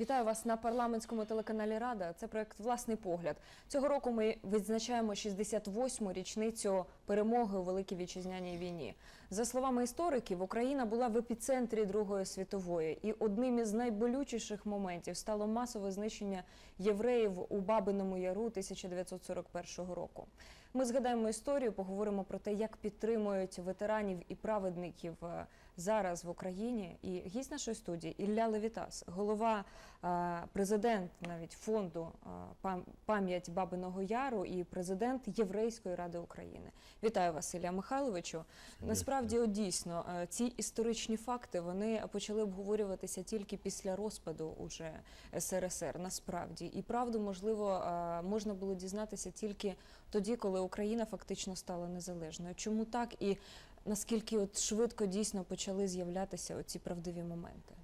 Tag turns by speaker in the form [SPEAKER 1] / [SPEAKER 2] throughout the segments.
[SPEAKER 1] Вітаю вас на парламентському телеканалі Рада. Це проект Власний погляд. Цього року ми відзначаємо 68-му річницю перемоги у Великій вітчизняній війні. За словами істориків, Україна була в епіцентрі Другої світової, і одним із найболючіших моментів стало масове знищення євреїв у Бабиному Яру 1941 року. Ми згадаємо історію, поговоримо про те, як підтримують ветеранів і праведників е, зараз в Україні. І гість нашої студії Ілля Левітас, голова, е, президент навіть фонду е, пам- пам'ять Бабиного Яру і президент Єврейської ради України. Вітаю вас, Ілля Михайловичу. Насправді, от дійсно, е, ці історичні факти вони почали обговорюватися тільки після розпаду уже СРСР. Насправді, і правду можливо е, можна було дізнатися тільки тоді, коли Україна фактично стала незалежною. Чому так і наскільки от швидко дійсно почали з'являтися оці правдиві моменти?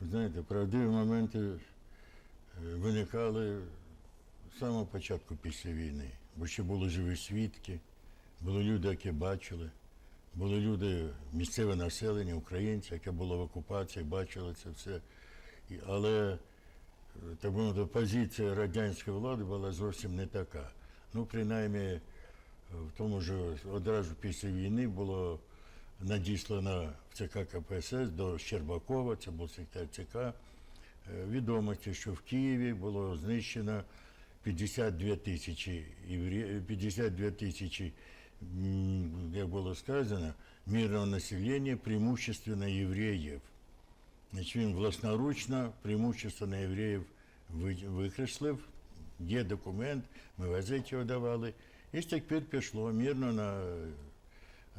[SPEAKER 2] Ви Знаєте, правдиві моменти е, виникали з самого початку після війни, бо ще були живі свідки, були люди, які бачили, були люди, місцеве населення, українці, яке було в окупації, бачили це все. І, але е, так би позиція радянської влади була зовсім не така. Ну, принаймні, е, в тому ж одразу після війни було надіслано в ЦК КПСС до Щербакова, це був секретар ЦК, е, відомості, що в Києві було знищено 52 тисячі євре- 52 тисячі, м, як було сказано, мирного населення, преимущественно євреїв. Значить, він власноручно преимущественно євреїв ви- викреслив. Є документ, ми в газеті його давали. І тих пішло мирно на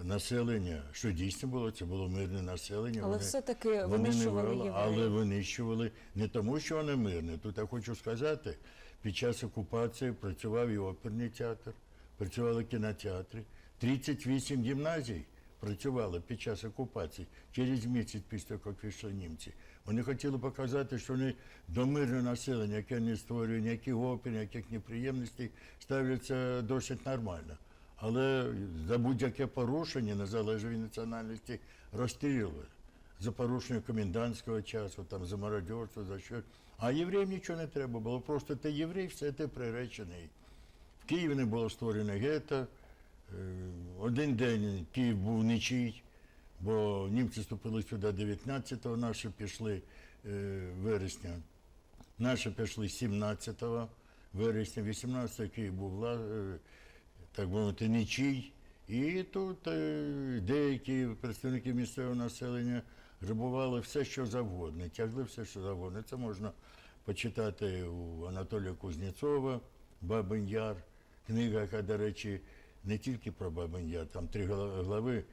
[SPEAKER 2] населення, що дійсно було, це було мирне населення.
[SPEAKER 1] Але все-таки
[SPEAKER 2] не
[SPEAKER 1] винищували
[SPEAKER 2] вели, але винищували не тому, що вони мирні. Тут я хочу сказати, під час окупації працював і оперний театр, працювали кінотеатри, 38 гімназій працювали під час окупації через місяць після того, як пішли німці. Вони хотіли показати, що вони до мирного населення, яке не створює ніяких опір, ніяких неприємностей, ставляться досить нормально. Але за будь-яке порушення незалежної національності розстрілювали за порушення комендантського часу, там за мародерство, за що. А євреям нічого не треба було. Просто ти єврей, все ти приречений. Києві не було створено гетто. Е, Один день Київ був нічий, бо німці вступили сюди 19-го, наші пішли е, вересня. Наші пішли 17 вересня, 18-го Київ був е, так мовити, нічий. І тут деякі представники місцевого населення грабували все, що завгодно, тягли все, що завгодно. Це можна почитати у Анатолія Кузнєцова, Бабин Яр, книга, яка, до речі, не тільки про Бабин Яр, там три глави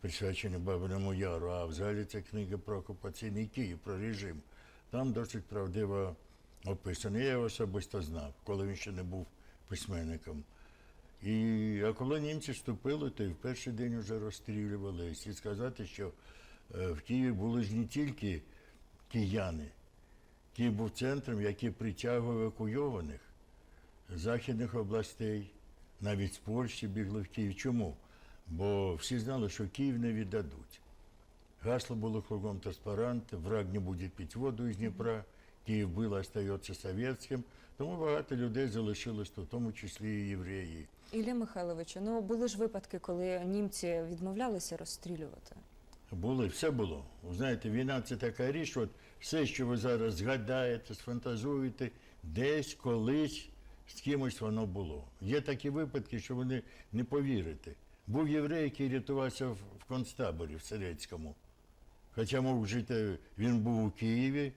[SPEAKER 2] присвячені Бабиному Яру, а взагалі це книга про окупаційний Київ, про режим. Там досить правдиво описано. Я його особисто знав, коли він ще не був письменником. І а коли німці вступили, то і в перший день вже розстрілювали. І сказати, що е, в Києві були ж не тільки кияни. Київ був центром, який притягував евакуйованих західних областей, навіть з Польщі бігли в Київ. Чому? Бо всі знали, що Київ не віддадуть. Гасло було кругом транспаранти, враг не буде пити воду із Дніпра, Київ було, остається совєтським. Тому багато людей залишилось тут, в тому числі і євреї.
[SPEAKER 1] Ілля Михайловичу, ну були ж випадки, коли німці відмовлялися розстрілювати.
[SPEAKER 2] Були, все було. Ви знаєте, війна це така річ, от все, що ви зараз згадаєте, сфантазуєте, десь колись з кимось воно було. Є такі випадки, що ви не, повірите. Був єврей, який рятувався в, концтаборі в Селецькому. Хоча мов жити, він був у Києві,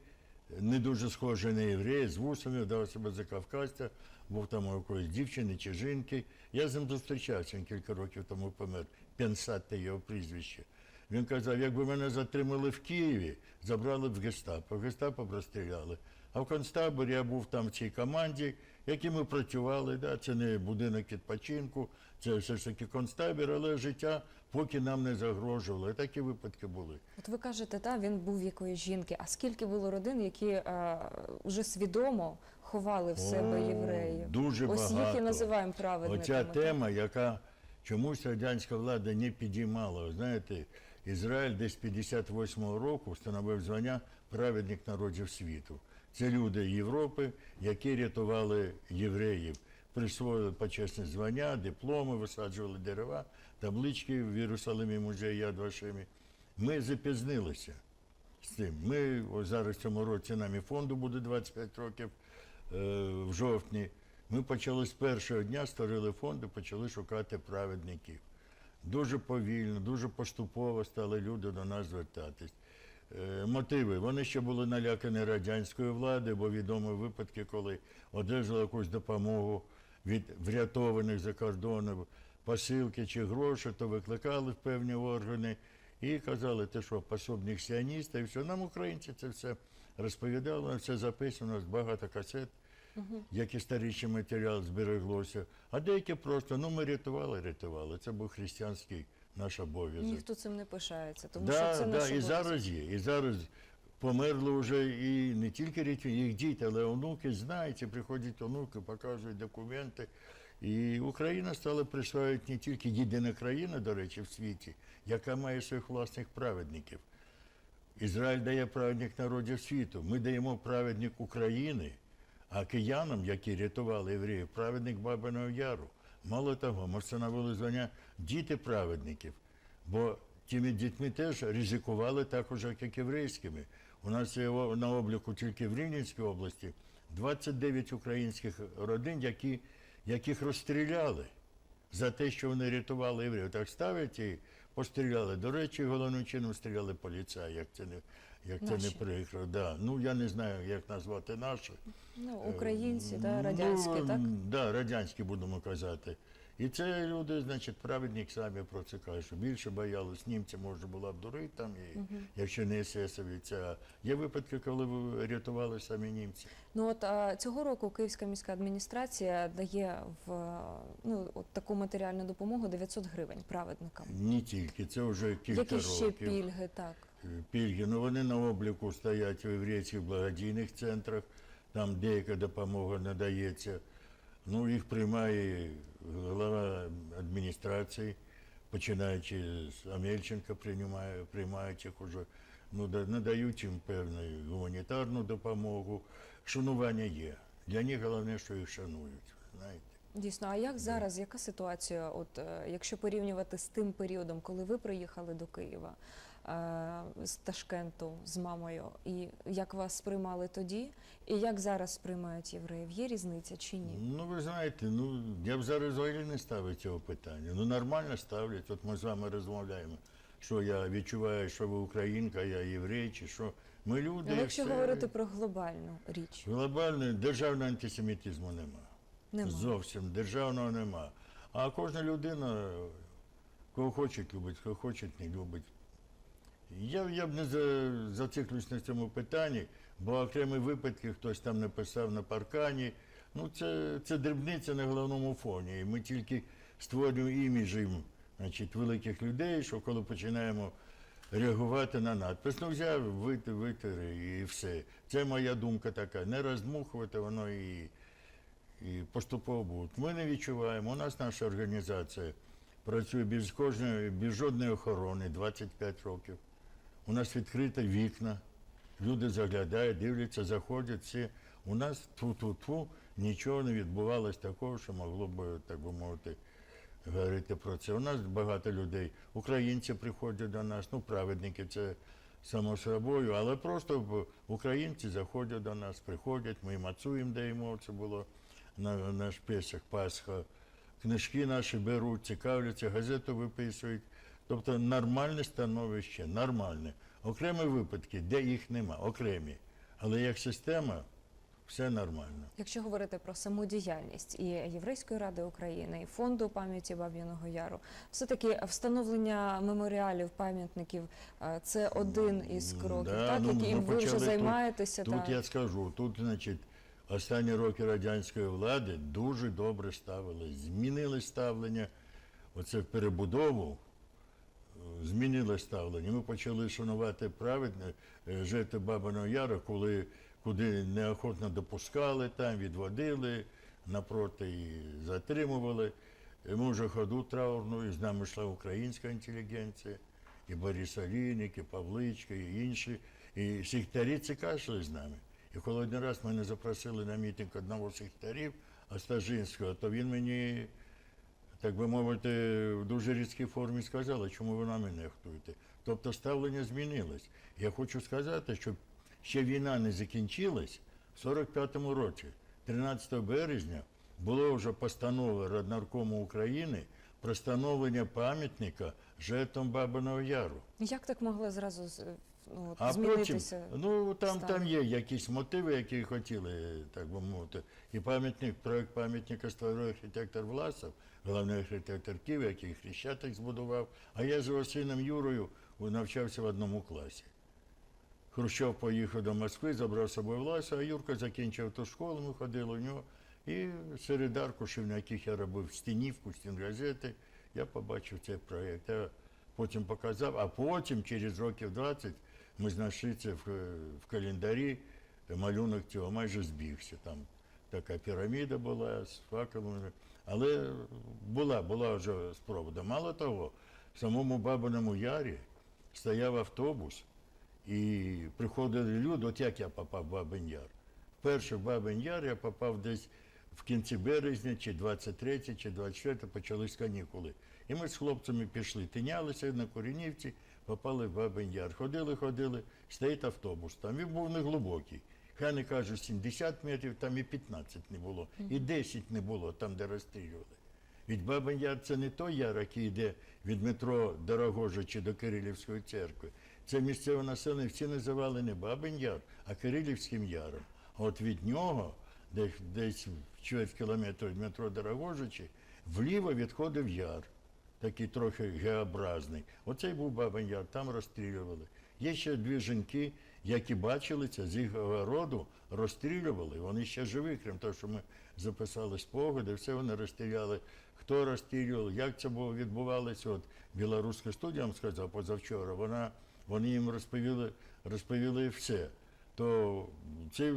[SPEAKER 2] не дуже схожий на єврея, з вусами, дав себе за кавказця, був там у якоїсь дівчини чи жінки. Я з ним зустрічався, він кілька років тому помер. Пенсат його прізвище. Він казав, якби мене затримали в Києві, забрали в гестапо. В гестапо б розстріляли. А в концтаборі я був там в цій команді, які ми працювали. Да, це не будинок відпочинку, це все ж таки концтабір, але життя поки нам не загрожувало. І такі випадки були.
[SPEAKER 1] От ви кажете, та він був якоїсь жінки. А скільки було родин, які е, вже свідомо ховали в себе
[SPEAKER 2] О,
[SPEAKER 1] євреїв?
[SPEAKER 2] Дуже
[SPEAKER 1] Ось
[SPEAKER 2] багато.
[SPEAKER 1] їх і називаємо праведниками.
[SPEAKER 2] Оця тема, яка чомусь радянська влада не підіймала. Знаєте, Ізраїль десь 58-го року встановив звання праведник народів світу. Це люди Європи, які рятували євреїв, присвоїли почесні звання, дипломи, висаджували дерева, таблички в Єрусалимі музеї Яд Вашемі. Ми запізнилися з цим. Ми ось зараз в цьому році нам і фонду буде 25 років е, в жовтні. Ми почали з першого дня, створили фонд і почали шукати праведників. Дуже повільно, дуже поступово стали люди до нас звертатись. Е, Мотиви. Вони ще були налякані радянською владою, бо відомі випадки, коли одержали якусь допомогу від врятованих за кордоном посилки чи гроші, то викликали в певні органи і казали, ти що, пособник сіоніста, і все. Нам українці це все розповідали, все записано, нас багато касет, як історичний матеріал збереглося. А деякі просто, ну ми рятували, рятували. Це був християнський наш обов'язок.
[SPEAKER 1] Ніхто цим не пишається, тому
[SPEAKER 2] Да,
[SPEAKER 1] що це
[SPEAKER 2] да,
[SPEAKER 1] наш
[SPEAKER 2] і зараз є. І зараз померли вже і не тільки рідні, їх діти, але онуки знають, приходять онуки, показують документи. І Україна стала присвоювати не тільки єдина країна, до речі, в світі, яка має своїх власних праведників. Ізраїль дає праведник народів світу. Ми даємо праведник України, а киянам, які рятували євреїв, праведник Бабиного Яру. Мало того, встановили звання діти праведників, бо тими дітьми теж ризикували також, як єврейськими. У нас є на обліку тільки в Рівненській області 29 українських родин, які, яких розстріляли за те, що вони рятували євреїв. Так ставлять і постріляли. До речі, головним чином стріляли поліцаї, як це не, як це не
[SPEAKER 1] Наші.
[SPEAKER 2] прикро. Да. Ну я не знаю, як назвати наші.
[SPEAKER 1] Ну, українці, да, радянські,
[SPEAKER 2] ну,
[SPEAKER 1] так?
[SPEAKER 2] Да, радянські будемо казати. І це люди, значить, праведник самі про це кажуть, що більше боялись німці, може була б дурить там, і, якщо не есесовці. А є випадки, коли ви рятували самі німці.
[SPEAKER 1] Ну от а, цього року Київська міська адміністрація дає в е, ну от таку матеріальну допомогу 900 гривень праведникам.
[SPEAKER 2] Не тільки, це вже кілька
[SPEAKER 1] Які ще
[SPEAKER 2] років.
[SPEAKER 1] пільги, так?
[SPEAKER 2] Пільги. Ну вони на обліку стоять у єврейських благодійних центрах, там деяка допомога надається. Ну, їх приймає голова адміністрації, починаючи з Амельченка, приймає, приймають їх уже, ну, да- надають їм певну гуманітарну допомогу. Шанування є. Для них головне, що їх шанують. Знаєте.
[SPEAKER 1] Дійсно, а як зараз, яка ситуація, от е, якщо порівнювати з тим періодом, коли ви приїхали до Києва з Ташкенту з мамою, і як вас сприймали тоді, і як зараз сприймають євреїв? Є різниця чи ні?
[SPEAKER 2] Ну, ви знаєте, ну я б зараз взагалі не ставив цього питання. Ну нормально ставлять. От ми з вами розмовляємо. Що я відчуваю, що ви українка, я єврей, чи що. Ми люди.
[SPEAKER 1] Але якщо
[SPEAKER 2] все.
[SPEAKER 1] говорити про глобальну річ,
[SPEAKER 2] Глобально державного антисемітизму нема.
[SPEAKER 1] немає.
[SPEAKER 2] Зовсім державного нема. А кожна людина, кого хоче любить, кого хоче не любить. Я, я б не за, зациклююсь на цьому питанні, бо окремі випадки хтось там написав на паркані. Ну, це, це дрібниця на головному фоні. І ми тільки створюємо імідж значить, великих людей, що коли починаємо реагувати на надпис, ну взяв, витер, витер і все. Це моя думка така. Не роздмухувати, воно і і поступово будуть. Ми не відчуваємо. У нас наша організація працює без кожної, без жодної охорони 25 років. У нас відкриті вікна, люди заглядають, дивляться, заходять всі. У нас ту-ту-ту нічого не відбувалось такого, що могло б, так би мовити, говорити про це. У нас багато людей, українці приходять до нас, ну праведники це само собою, але просто українці заходять до нас, приходять, ми отцу їм даємо, це було на наш Песах, Пасха. Книжки наші беруть, цікавляться, газету виписують. Тобто нормальне становище, нормальне. Окремі випадки, де їх нема, окремі. Але як система, все нормально.
[SPEAKER 1] Якщо говорити про саму діяльність і Єврейської ради України, і фонду пам'яті Баб'яного Яру, все таки встановлення меморіалів, пам'ятників е, це один із кроків,
[SPEAKER 2] Да,
[SPEAKER 1] так
[SPEAKER 2] ну,
[SPEAKER 1] яким ви вже
[SPEAKER 2] почали тут-
[SPEAKER 1] займаєтеся.
[SPEAKER 2] Тут я скажу, тут, значить, останні роки радянської влади дуже добре ставили, змінили ставлення. Оце в перебудову змінили ставлення. Ми почали шанувати праведне е, жити Бабиного Яру, коли куди неохотно допускали, там відводили, напроти і затримували. Ми вже ходу траурну, і з нами йшла українська інтелігенція, і Борис Олійник, і Павличка, і інші. І сектарі цікавили з нами. І коли один раз мене запросили на мітинг одного з сектарів, Остажинського, то він мені, так би мовити, в дуже різкій формі сказав, «А чому ви нами нехтуєте. Тобто ставлення змінилось. Я хочу сказати, що ще війна не закінчилась в 45-му році, 13 березня, була вже постанова Раднаркому України про встановлення пам'ятника жертвам Бабиного Яру.
[SPEAKER 1] Як так могли зразу ну, от,
[SPEAKER 2] А потім, ну там,
[SPEAKER 1] стан?
[SPEAKER 2] там є якісь мотиви, які хотіли, так би мовити. І пам'ятник, проект пам'ятника створив архітектор Власов, головний архітектор який Хрещатик збудував. А я з його сином Юрою навчався в одному класі. Хрущов поїхав до Москви, забрав з собою Власа, а Юрка закінчив ту школу, ми ходили у нього. І серед аркушів, на яких я робив стінівку, стінгазети, я побачив цей проєкт. Я потім показав, а потім, через років 20, ми знайшли це в, в календарі, малюнок цього майже збігся. Там така піраміда була з факелами. Але була, була вже спроба. Мало того, в самому Бабиному Ярі стояв автобус, і приходили люди, от як я попав в Бабин Яр. Вперше в Бабин Яр я попав десь в кінці березня, чи 23, чи 24 почались канікули. І ми з хлопцями пішли, тинялися на Корінівці, попали в Бабин Яр. Ходили, ходили, стоїть автобус. Там він був неглибокий. Хай не кажуть 70 метрів, там і 15 не було, і 10 не було там, де розстрілювали. Від Бабин Яр це не той яр, який йде від метро Дорогожа чи до Кирилівської церкви. Це місцеве населення всі називали не Бабин Яр, а Кирилівським яром. А от від нього, десь, десь чверть кілометра від метро Дорогожичі, вліво відходив яр, такий трохи геобразний. Оцей був Бабин Яр, там розстрілювали. Є ще дві жінки, які бачили це, з їх роду розстрілювали. Вони ще живі, крім того, що ми записали спогади, все вони розстріляли. Хто розстрілював, як це було відбувалося? От білоруська студія вам сказав позавчора, вона, вони їм розповіли, розповіли все. То цей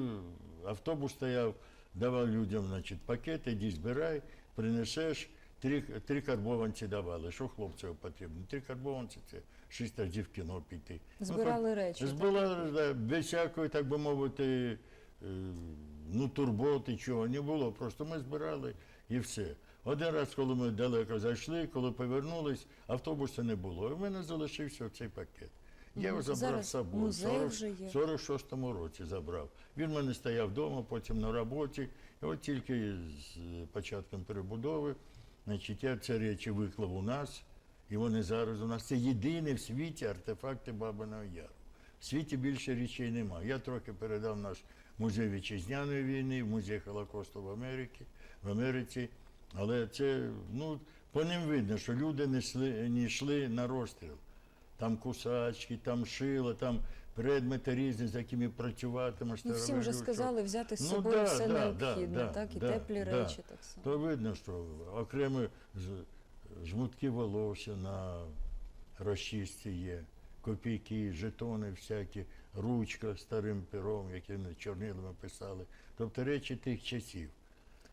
[SPEAKER 2] автобус стояв, давав людям значить, пакети, іди збирай, принесеш. Три, три карбованці давали. Що хлопцям потрібно? Три карбованці це шість разів в кіно піти. Ну,
[SPEAKER 1] Збирали речі.
[SPEAKER 2] Збирали, да, без всякої, так би мовити, е, ну, турботи, чого не було. Просто ми збирали і все. Один раз, коли ми далеко зайшли, коли повернулись, автобуса не було. І в мене залишився цей пакет. Я його забрав з собою.
[SPEAKER 1] є.
[SPEAKER 2] 46-му році забрав. Він в мене стояв вдома, потім на роботі. І от тільки з початком перебудови, значить, я ці речі виклав у нас, і вони зараз у нас. Це єдині в світі артефакти Бабиного Яру. В світі більше речей немає. Я трохи передав наш музей вітчизняної війни, музей Холокосту в Америці, в Америці. Але це, ну, по ним видно, що люди не йшли, не йшли на розстріл. Там кусачки, там шила, там предмети різні, з якими працювати.
[SPEAKER 1] Ну, всім вже сказали взяти з
[SPEAKER 2] Ну,
[SPEAKER 1] собою
[SPEAKER 2] да,
[SPEAKER 1] все
[SPEAKER 2] да,
[SPEAKER 1] необхідне,
[SPEAKER 2] да,
[SPEAKER 1] так, і
[SPEAKER 2] да,
[SPEAKER 1] теплі
[SPEAKER 2] да.
[SPEAKER 1] речі так само.
[SPEAKER 2] То видно, що окремі жмутки волосся на розчистці є, копійки, жетони всякі, ручка старим пером, якими чорнилами писали. Тобто речі тих часів.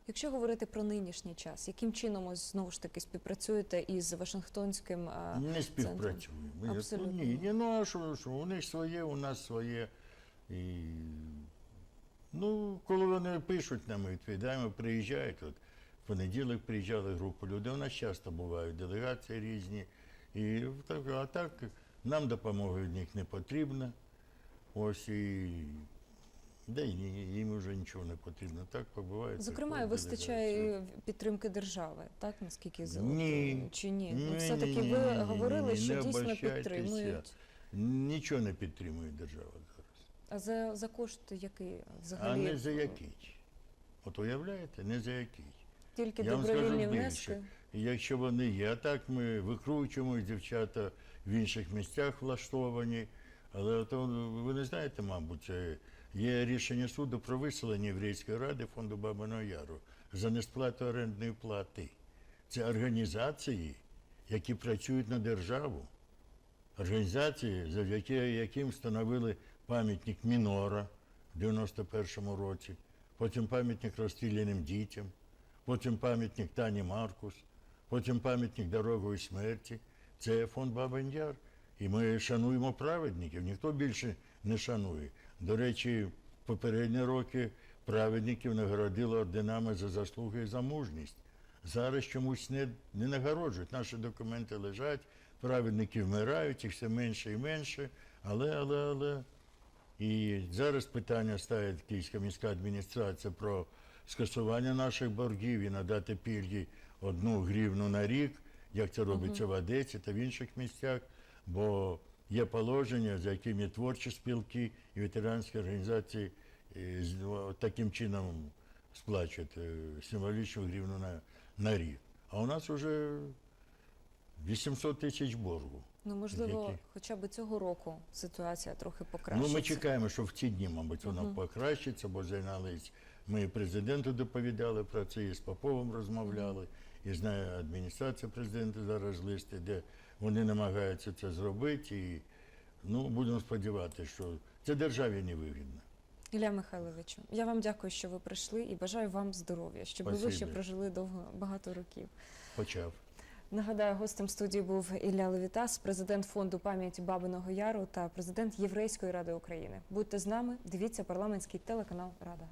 [SPEAKER 1] Якщо говорити про нинішній час, яким чином ось знову ж таки співпрацюєте із Вашингтонським а,
[SPEAKER 2] Не співпрацюємо.
[SPEAKER 1] Абсолютно.
[SPEAKER 2] Ні, ні, ну а що, що, у них своє, у нас своє. І, ну, коли вони пишуть нам, відповідаємо, приїжджають. От, в понеділок приїжджали група людей, у нас часто бувають делегації різні. І так, а так нам допомога від них не потрібна. Ось і да, ні- їм вже нічого не потрібно. Так побуває.
[SPEAKER 1] Зокрема, і вистачає підтримки держави, так наскільки
[SPEAKER 2] Ні.
[SPEAKER 1] чи ні?
[SPEAKER 2] Ні,
[SPEAKER 1] ну, все таки
[SPEAKER 2] ні,
[SPEAKER 1] ви
[SPEAKER 2] ні,
[SPEAKER 1] говорили,
[SPEAKER 2] ні,
[SPEAKER 1] що дійсно підтримують.
[SPEAKER 2] Нічого не підтримує держава зараз.
[SPEAKER 1] А за, за кошти який
[SPEAKER 2] А не за який. От уявляєте, не за який.
[SPEAKER 1] Тільки
[SPEAKER 2] Я вам
[SPEAKER 1] добровільні внески.
[SPEAKER 2] Якщо вони є, а так ми викручуємо дівчата в інших місцях влаштовані. Але то ви не знаєте, мабуть, е, є рішення суду про виселення Єврейської ради фонду Бабиного Яру за несплату орендної плати. Це організації, які працюють на державу. Організації, завдяки яким встановили пам'ятник Мінора в 91-му році, потім пам'ятник розстріляним дітям, потім пам'ятник Тані Маркус, потім пам'ятник дорогою смерті. Це фонд Бабин. І ми шануємо праведників. Ніхто більше не шанує. До речі, попередні роки праведників нагородили орденами за заслуги і за мужність. Зараз чомусь не, не нагороджують. Наші документи лежать, праведники вмирають, їх все менше і менше. Але, але, але. І зараз питання ставить Київська міська адміністрація про скасування наших боргів і надати пільги одну гривну на рік, як це робиться в Одесі та в інших місцях. Бо є положення, за якими творчі спілки і ветеранські організації е, таким чином сплачують е, символічну гривну на, на рік. А у нас вже 800 тисяч боргу.
[SPEAKER 1] Ну можливо,
[SPEAKER 2] Які?
[SPEAKER 1] хоча б цього року ситуація трохи покращиться.
[SPEAKER 2] Ну, ми чекаємо, що в ці дні, мабуть, воно покращиться, бо зайнялись. Ми і президенту доповідали про це, і з Поповим розмовляли, і знаю, адміністрація президента зараз листи, де вони намагаються це зробити. І ну, будемо сподіватися, що це державі не вигідно.
[SPEAKER 1] Ілля Михайловичу, я вам дякую, що ви прийшли і бажаю вам здоров'я, щоб ви ще прожили довго багато років.
[SPEAKER 2] Почав.
[SPEAKER 1] Нагадаю, гостем студії був Ілля Левітас, президент фонду пам'яті Бабиного Яру та президент Єврейської ради України. Будьте з нами, дивіться парламентський телеканал Рада.